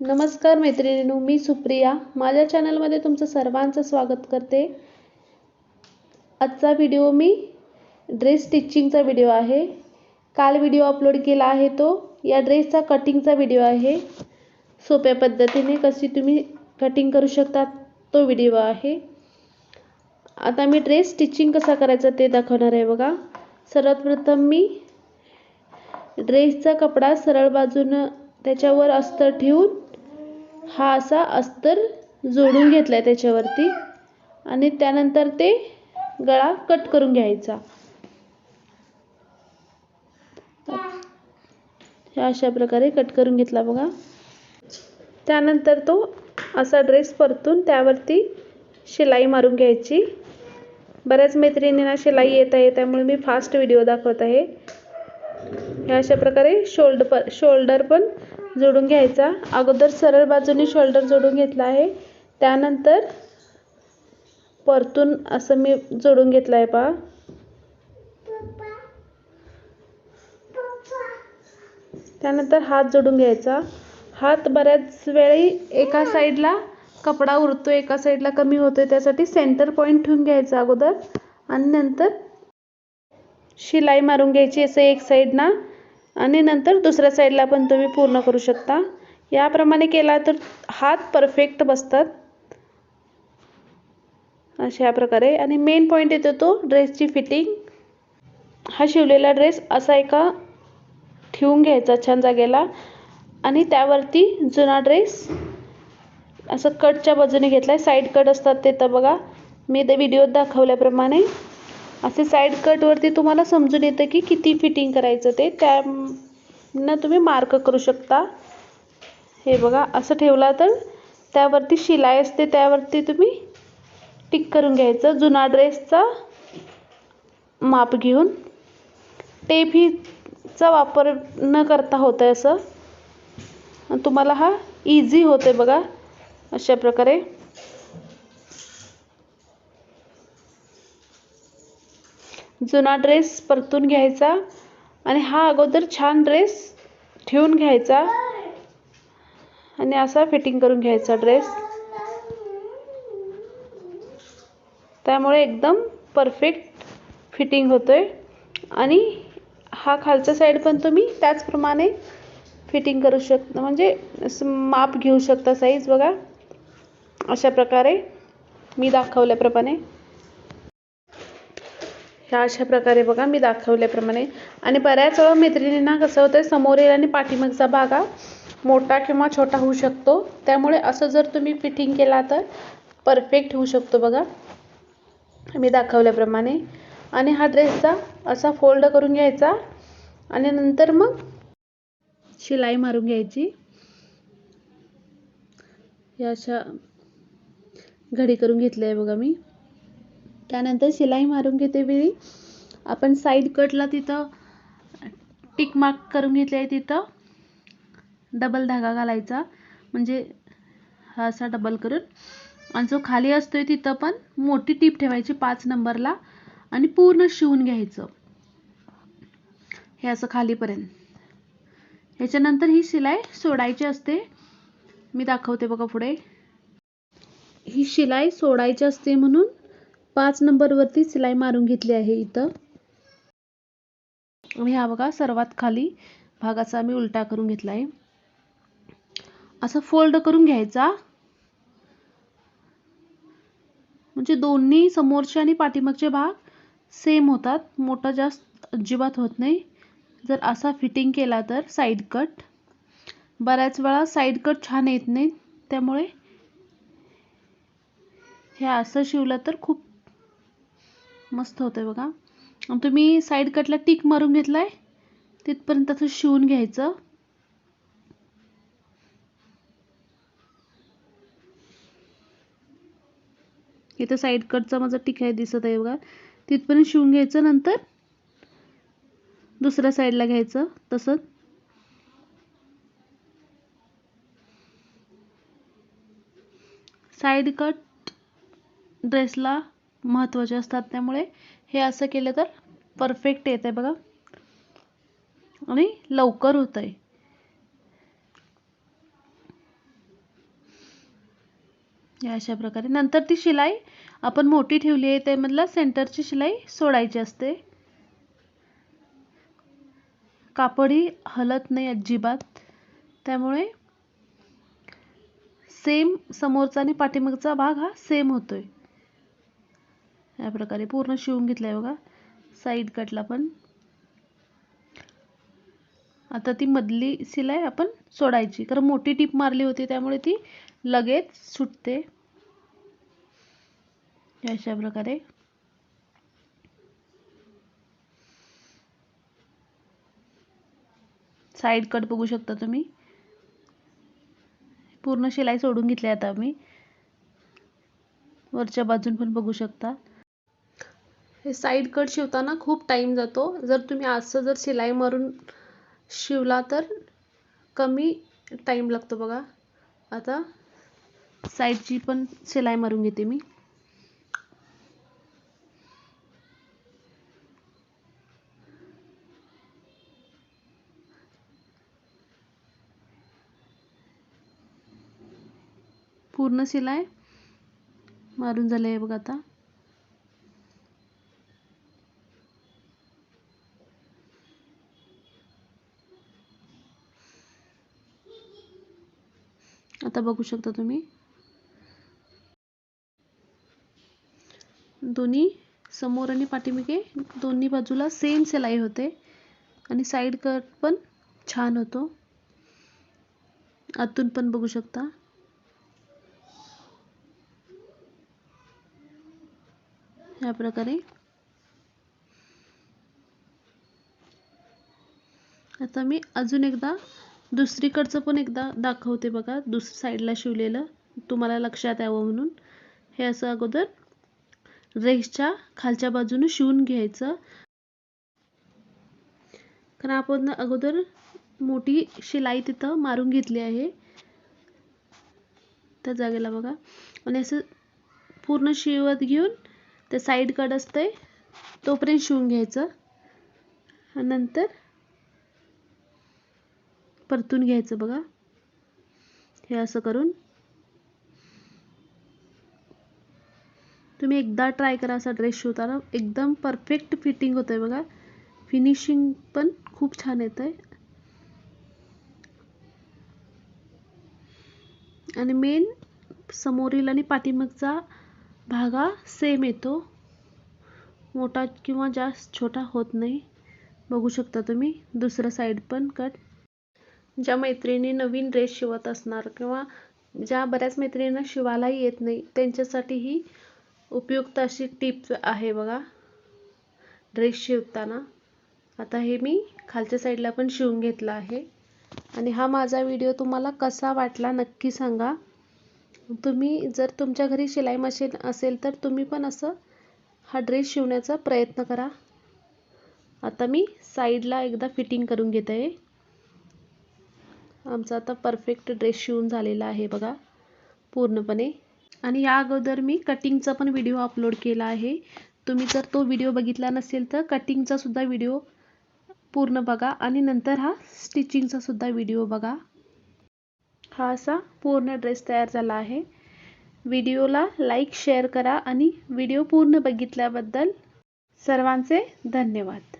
नमस्कार मैत्रिणींनो मी सुप्रिया. माझ्या चॅनलमध्ये तुमचं सर्वांचं स्वागत करते. आजचा व्हिडिओ मी ड्रेस स्टिचिंगचा व्हिडिओ आहे. काल व्हिडिओ अपलोड केला आहे तो. या ड्रेसचा कटिंगचा व्हिडिओ आहे. सोप्या पद्धतीने कशी तुम्ही कटिंग करू शकता तो व्हिडिओ आहे. आता मी ड्रेस स्टिचिंग कसा करायचा ते दाखवणार आहे बघा. सर्वात प्रथम मी ड्रेसचा कपडा सरळ बाजूनं त्याच्यावर अस्तर ठेवून हा असा अस्तर जोडून घेतला आहे त्याच्यावरती. आणि त्यानंतर ते गळा कट करून घ्यायचा. अशा प्रकारे कट करून घेतला बघा. त्यानंतर तो असा ड्रेस परतून त्यावरती शिलाई मारून घ्यायची. बऱ्याच मैत्रिणींना शिलाई येत आहे त्यामुळे मी फास्ट व्हिडिओ दाखवत आहे. अशा प्रकारे शोल्डर पण शोल्डर पण जोडून घ्यायचा. अगोदर सरळ बाजूने शोल्डर जोडून घेतला आहे. त्यानंतर परतून असं मी जोडून घेतलं आहे पहा. त्यानंतर हात जोडून घ्यायचा. हात बऱ्याच वेळी एका साईडला कपडा उरतो एका साईडला कमी होतो त्यासाठी सेंटर पॉईंट ठेवून घ्यायचा अगोदर. आणि नंतर शिलाई मारून घ्यायची असं एक साईडना आणि नंतर दुसऱ्या साईडला पण तुम्ही पूर्ण करू शकता. याप्रमाणे केला तर हात परफेक्ट बसतात. अशा प्रकारे. आणि मेन पॉईंट येतो तो ड्रेसची फिटिंग हा शिवलेला ड्रेस असा एका ठेवून घ्यायचा छान जागेला. आणि त्यावरती जुना ड्रेस असं कटच्या बाजूने घेतला आहे साईड कट असतात ते तर बघा. मी ते व्हिडिओत दाखवल्याप्रमाणे. असे साईड कटवरती तुम्हाला समजून येतं की किती फिटिंग करायचं ते. त्यांना तुम्ही मार्क करू शकता. हे बघा असं ठेवला तर त्यावरती शिलाई असते त्यावरती तुम्ही टिक करून घ्यायचं. जुना ड्रेसचा माप घेऊन. टेप हीचा वापर न करता होतं आहे असं. तुम्हाला हा इझी होते बघा अशा प्रकारे. जुना ड्रेस परतून घ्यायचा आणि हा अगोदर छान ड्रेस ठेवून घ्यायचा. आणि असा फिटिंग करून घ्यायचा ड्रेस. त्यामुळे एकदम परफेक्ट फिटिंग होतोय. आणि हा खालचा साईड पण तुम्ही त्याचप्रमाणे फिटिंग करू शकता म्हणजे माप घेऊ शकता साईज बघा. अशा प्रकारे मी दाखवल्याप्रमाणे. ह्या अशा प्रकारे बघा मी दाखवल्याप्रमाणे. आणि बऱ्याच वेळा मैत्रिणींना कसं होतं समोरील आणि पाठीमागचा भाग हा मोठा किंवा छोटा होऊ शकतो. त्यामुळे असं जर तुम्ही फिटिंग केला तर परफेक्ट होऊ शकतो बघा. मी दाखवल्याप्रमाणे. आणि हा ड्रेसचा असा फोल्ड करून घ्यायचा. आणि नंतर मग शिलाई मारून घ्यायची. या अशा घडी करून घेतली आहे बघा मी. त्यानंतर शिलाई मारून घेते वेळी. आपण साईड कटला तिथं टिक मार्क करून घेतले आहे तिथं. डबल धागा घालायचा. म्हणजे हा असा डबल करून. आणि जो खाली असतोय तिथं पण मोठी टीप ठेवायची पाच नंबरला आणि पूर्ण शिवून घ्यायचं. हे असं खालीपर्यंत. ह्याच्यानंतर ही शिलाई सोडायची असते. मी दाखवते बघा पुढे. ही शिलाई सोडायची असते म्हणून पाच नंबरवरती सिलाई मारून घेतली आहे इथं. आणि हा बघा सर्वात खाली भागाचा मी उलटा करून घेतला आहे असा फोल्ड करून घ्यायचा. म्हणजे दोन्ही समोरचे आणि पाठीमागचे भाग सेम होतात. मोठा जास्त अजिबात होत नाही. जर असा फिटिंग केला तर साईड कट. बऱ्याच वेळा साईड कट छान येत नाही त्यामुळे हे असं शिवलं तर खूप मस्त होतं आहे बघा तुम्ही साईड कटला टिक मारून घेतला आहे तिथपर्यंत असं शिवून घ्यायचं. इथं साईड कटचा माझा टिक आहे दिसत आहे बघा. तिथपर्यंत शिवून घ्यायचं नंतर दुसऱ्या साईडला घ्यायचं तसंच. साईड कट ड्रेसला महत्त्वाचे असतात. त्यामुळे हे असं केलं तर परफेक्ट येत आहे बघा. आणि लवकर होतं आहे या अशा प्रकारे. नंतर ती शिलाई आपण मोठी ठेवली आहे त्यामधला सेंटरची शिलाई सोडायची असते. कापडही हलत नाही अजिबात. त्यामुळे सेम समोरचा आणि पाठीमागचा भाग हा सेम होतोय. या प्रकारे पूर्ण शिवून घेतलाय बघा. साईड कटला पण. आता ती मधली शिलाई आपण सोडायची. कारण मोठी टीप मारली होती त्यामुळे ती लगेच सुटते. अशा प्रकारे. साईड कट बघू शकता तुम्ही. पूर्ण शिलाई सोडून घेतली आता मी वरच्या बाजून पण बघू शकता. हे साईड कट शिवताना खूप टाईम जातो. जर तुम्ही असं जर शिलाई मारून शिवला तर कमी टाईम लागतो बघा. आता साईडची पण शिलाई मारून घेते मी. पूर्ण शिलाई मारून झाले आहे बघा आता. आता बघू शकता तुम्ही. दोन्ही समोर आणि पाठीमागे दोन्ही बाजूला सेम सिलाई होते. आणि साईड कट पण छान होतो. आतून पण बघू शकता. या प्रकारे. आता मी अजून एकदा दुसरीकडचं पण एकदा दाखवते बघा. दुसऱ्या साईडला शिवलेलं. तुम्हाला लक्षात यावं म्हणून. हे असं अगोदर ड्रेसच्या खालच्या बाजूने शिवून घ्यायचं. कारण आपण अगोदर मोठी शिलाई तिथं मारून घेतली आहे. त्या जागेला बघा. आणि असं पूर्ण शिवत घेऊन ते साईड कड असतंय तोपर्यंत शिवून घ्यायचं. नंतर परतून घ्यायचं बघा. हे असं करून. तुम्ही एकदा ट्राय करा असा ड्रेस शिवताना. एकदम परफेक्ट फिटिंग होतं आहे बघा. फिनिशिंग पण खूप छान येतं आहे आणि मेन समोरील आणि पाठीमागचा भागा सेम येतो. मोठा किंवा जास्त छोटा होत नाही. बघू शकता तुम्ही. दुसरं साईड पण कट ज्या मैत्रिणी नवीन ड्रेस शिवत असणार किंवा ज्या बऱ्याच मैत्रिणींना शिवायलाही येत नाही त्यांच्यासाठी ही उपयुक्त अशी टिप आहे बघा. ड्रेस शिवताना. आता हे मी खालच्या साईडला पण शिवून घेतलं आहे. आणि हा माझा व्हिडिओ तुम्हाला कसा वाटला नक्की सांगा. तुम्ही जर तुमच्या घरी शिलाई मशीन असेल तर तुम्ही पण असं हा ड्रेस शिवण्याचा प्रयत्न करा. आता मी साईडला एकदा फिटिंग करून घेत. आहे आमचा आता परफेक्ट ड्रेस शिवून झालेला आहे बघा पूर्णपणे. आणि या अगोदर मी कटिंगचा पण व्हिडिओ अपलोड केला आहे. तुम्ही जर तो व्हिडिओ बघितला नसेल तर कटिंगचा सुद्धा व्हिडिओ पूर्ण बघा. आणि नंतर हा स्टिचिंगचा सुद्धा व्हिडिओ बघा. हा असा पूर्ण ड्रेस तयार झाला आहे. व्हिडिओला लाईक शेअर करा. आणि व्हिडिओ पूर्ण बघितल्याबद्दल सर्वांचे धन्यवाद.